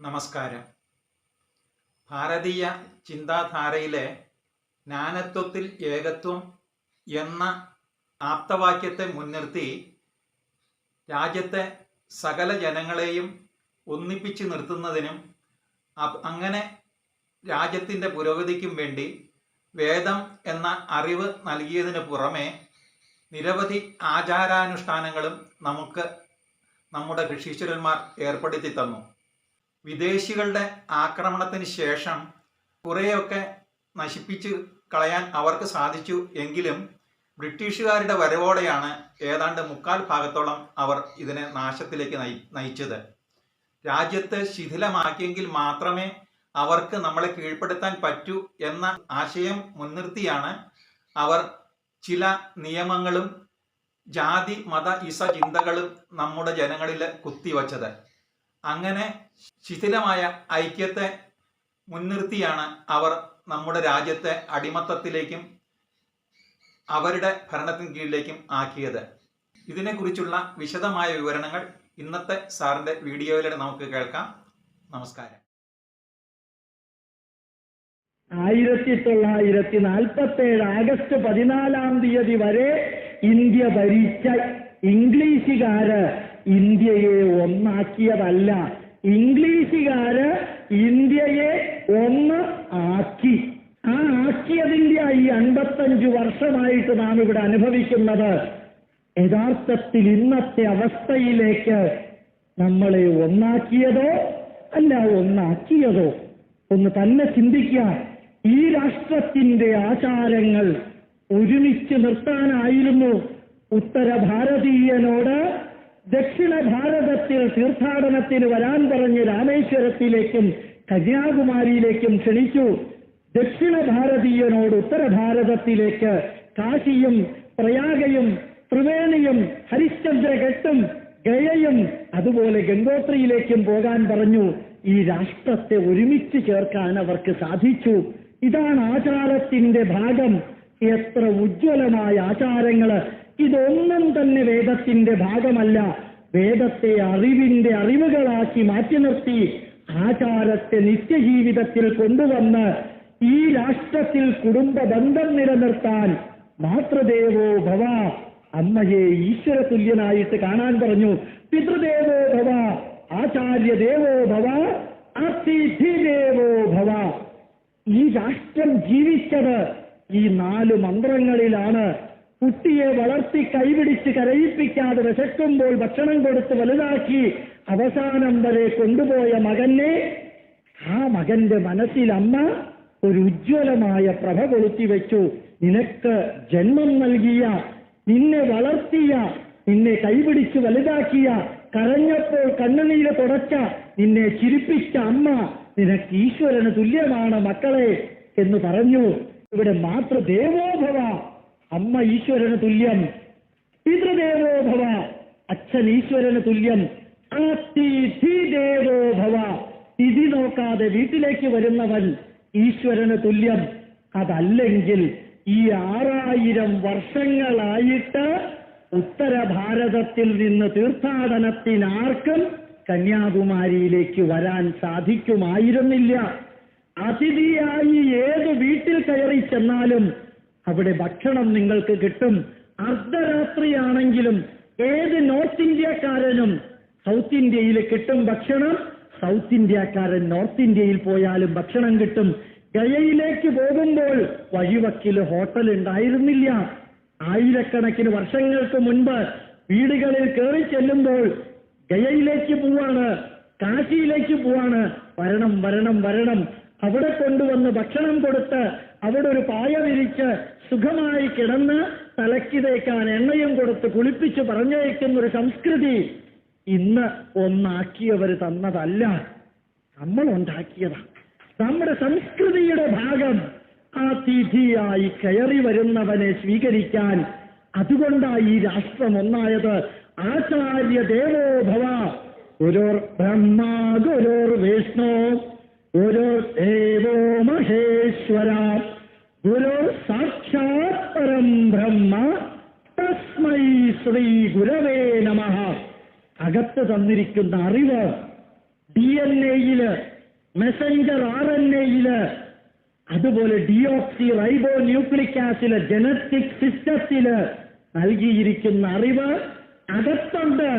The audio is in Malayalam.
നമസ്കാരം. ഭാരതീയ ചിന്താധാരയിലെ നാനത്വത്തിൽ ഏകത്വം എന്ന ആപ്തവാക്യത്തെ മുൻനിർത്തി രാജ്യത്തെ സകല ജനങ്ങളെയും ഒന്നിപ്പിച്ച് നിർത്തുന്നതിനും അങ്ങനെ രാജ്യത്തിന്റെ പുരോഗതിക്കും വേണ്ടി വേദം എന്ന അറിവ് നൽകിയതിന് പുറമെ നിരവധി ആചാരാനുഷ്ഠാനങ്ങളും നമുക്ക് നമ്മുടെ ഋഷീശ്വരന്മാർ ഏർപ്പെടുത്തി തന്നു. വിദേശികളുടെ ആക്രമണത്തിന് ശേഷം കുറേയൊക്കെ നശിപ്പിച്ച് കളയാൻ അവർക്ക് സാധിച്ചു എങ്കിലും ബ്രിട്ടീഷുകാരുടെ വരവോടെയാണ് ഏതാണ്ട് മുക്കാൽ ഭാഗത്തോളം അവർ ഇതിനെ നാശത്തിലേക്ക് നയി നയിച്ചത്. രാജ്യത്ത് ശിഥിലമാക്കിയെങ്കിൽ മാത്രമേ അവർക്ക് നമ്മളെ കീഴ്പ്പെടുത്താൻ പറ്റൂ എന്ന ആശയം മുൻനിർത്തിയാണ് അവർ ചില നിയമങ്ങളും ജാതി മത ഇസ ചിന്തകളും നമ്മുടെ ജനങ്ങളിൽ കുത്തിവച്ചത്. അങ്ങനെ ശിഥിലമായ ഐക്യത്തെ മുൻനിർത്തിയാണ് അവർ നമ്മുടെ രാജ്യത്തെ അടിമത്തത്തിലേക്കും അവരുടെ ഭരണത്തിന് കീഴിലേക്കും ആക്കിയത്. ഇതിനെക്കുറിച്ചുള്ള വിശദമായ വിവരണങ്ങൾ ഇന്നത്തെ സാറിന്റെ വീഡിയോയിലൂടെ നമുക്ക് കേൾക്കാം. നമസ്കാരം. ആയിരത്തി തൊള്ളായിരത്തി നാൽപ്പത്തി ഏഴ് ആഗസ്റ്റ് പതിനാലാം തീയതി വരെ ഇന്ത്യ ഭരിച്ച ഇംഗ്ലീഷുകാര് ഇന്ത്യയെ ഒന്നാക്കിയതല്ല. ഇംഗ്ലീഷുകാര് ഇന്ത്യയെ ഒന്ന് ആക്കി. ആ ആക്കിയതിന്റെ ഈ അൻപത്തഞ്ചു വർഷമായിട്ട് നാം ഇവിടെ അനുഭവിക്കുന്നത്. യഥാർത്ഥത്തിൽ ഇന്നത്തെ അവസ്ഥയിലേക്ക് നമ്മളെ ഒന്നാക്കിയതോ അല്ല ഒന്നാക്കിയതോ ഒന്ന് തന്നെ ചിന്തിക്കാം. ഈ രാഷ്ട്രത്തിന്റെ ആചാരങ്ങൾ ഒരുമിച്ച് നിർത്താനായിരുന്നു ഉത്തര ഭാരതീയനോട് ദക്ഷിണ ഭാരതത്തിൽ തീർത്ഥാടനത്തിന് വരാൻ പറഞ്ഞ് രാമേശ്വരത്തിലേക്കും കന്യാകുമാരിയിലേക്കും ക്ഷണിച്ചു. ദക്ഷിണ ഭാരതീയനോട് ഉത്തര ഭാരതത്തിലേക്ക് കാശിയും പ്രയാഗയും ത്രിവേണിയും ഹരിശ്ചന്ദ്രഘട്ടും ഗയയും അതുപോലെ ഗംഗോത്രിയിലേക്കും പോകാൻ പറഞ്ഞു. ഈ രാഷ്ട്രത്തെ ഒരുമിച്ച് ചേർക്കാൻ അവർക്ക് സാധിച്ചു. ഇതാണ് ആചാരത്തിന്റെ ഭാഗം. എത്ര ഉജ്ജ്വലമായ ആചാരങ്ങൾ. ഇതൊന്നും തന്നെ വേദത്തിന്റെ ഭാഗമല്ല. വേദത്തെ അറിവിന്റെ അറിവുകളാക്കി മാറ്റി നിർത്തി ആചാരത്തെ നിത്യജീവിതത്തിൽ കൊണ്ടുവന്ന് ഈ രാഷ്ട്രത്തിൽ കുടുംബ ബന്ധം നിലനിർത്താൻ മാതൃദേവോ ഭവ. അമ്മയെ ഈശ്വര തുല്യനായിട്ട് കാണാൻ പറഞ്ഞു. പിതൃദേവോ ഭവ ആചാര്യദേവോ ഭവ അതിഥിദേവോ ഭവ. ഈ രാഷ്ട്രം ജീവിച്ചത് ഈ നാല് മന്ത്രങ്ങളിലാണ്. കുട്ടിയെ വളർത്തി കൈപിടിച്ച് കരയിപ്പിക്കാതെ വിശക്കുമ്പോൾ ഭക്ഷണം കൊടുത്ത് വലുതാക്കി അവസാനം വരെ കൊണ്ടുപോയ മകനെ ആ മകന്റെ മനസ്സിൽ അമ്മ ഒരു ഉജ്ജ്വലമായ പ്രഭ കൊളുത്തി വെച്ചു. നിനക്ക് ജന്മം നൽകിയ നിന്നെ വളർത്തിയ നിന്നെ കൈപിടിച്ച് വലുതാക്കിയ കരഞ്ഞപ്പോൾ കണ്ണുനീര് തുടച്ച നിന്നെ ചിരിപ്പിച്ച അമ്മ നിനക്ക് ഈശ്വരന് തുല്യമാണ് മക്കളെ എന്ന് പറഞ്ഞു. ഇവിടെ മാതൃദേവോഭവ അമ്മ ഈശ്വരന് തുല്യം പിതൃദേവോഭവ അച്ഛൻ ഈശ്വരന് തുല്യം അതിഥി ദേവോഭവ തിഥി നോക്കാതെ വീട്ടിലേക്ക് വരുന്നവൻ ഈശ്വരന് തുല്യം. അതല്ലെങ്കിൽ ഈ ആറായിരം വർഷങ്ങളായിട്ട് ഉത്തര ഭാരതത്തിൽ നിന്ന് തീർത്ഥാടനത്തിനാർക്കും കന്യാകുമാരിയിലേക്ക് വരാൻ സാധിക്കുമായിരുന്നില്ല. അതിഥിയായി ഏത് വീട്ടിൽ കയറി ചെന്നാലും അവിടെ ഭക്ഷണം നിങ്ങൾക്ക് കിട്ടും. അർദ്ധരാത്രിയാണെങ്കിലും ഏത് നോർത്ത് ഇന്ത്യക്കാരനും സൗത്ത് ഇന്ത്യയിൽ കിട്ടും ഭക്ഷണം. സൗത്ത് ഇന്ത്യക്കാരൻ നോർത്ത് ഇന്ത്യയിൽ പോയാലും ഭക്ഷണം കിട്ടും. ഗയയിലേക്ക് പോകുമ്പോൾ വഴിവക്കിൽ ഹോട്ടൽ ഉണ്ടായിരുന്നില്ല. ആയിരക്കണക്കിന് വർഷങ്ങൾക്ക് മുൻപ് വീടുകളിൽ കയറി ചെല്ലുമ്പോൾ ഗയയിലേക്ക് പോവാണ് കാശിയിലേക്ക് പോവാണ്. വരണം വരണം വരണം. അവിടെ കൊണ്ടുവന്ന് ഭക്ഷണം കൊടുത്ത് അവിടെ ഒരു പായ വിരിച്ച് സുഖമായി കിടന്ന് തലയ്ക്ക് തേക്കാൻ എണ്ണയും കൊടുത്ത് കുളിപ്പിച്ച് പറഞ്ഞയക്കുന്ന ഒരു സംസ്കൃതി ഇന്ന് ഒന്നാക്കിയവർ തന്നതല്ല. നമ്മൾ ഉണ്ടാക്കിയതാണ് നമ്മുടെ സംസ്കൃതിയുടെ ഭാഗം ആ തിഥിയായി കയറി വരുന്നവനെ സ്വീകരിക്കാൻ അതുകൊണ്ടാണ് ഈ രാഷ്ട്രം ഒന്നായത്. ആചാര്യ ദേവോ ഭവ. ഗുരുർ ബ്രഹ്മ വിഷ്ണു. ഗുരുർ ദേവോ മഹേശ്വര ഗുരു സാക്ഷാത് പരം ബ്രഹ്മ തസ്മൈ ശ്രീ ഗുരവേ നമ അകത്ത് തന്നിരിക്കുന്ന അറിവ് ഡി എൻ എയിൽ മെസഞ്ചർ ആർ എൻ എയിൽ അതുപോലെ deoxy ribo nucleic acid genetic സിസ്റ്റത്തിൽ നൽകിയിരിക്കുന്ന അറിവ് അകത്തുണ്ട്.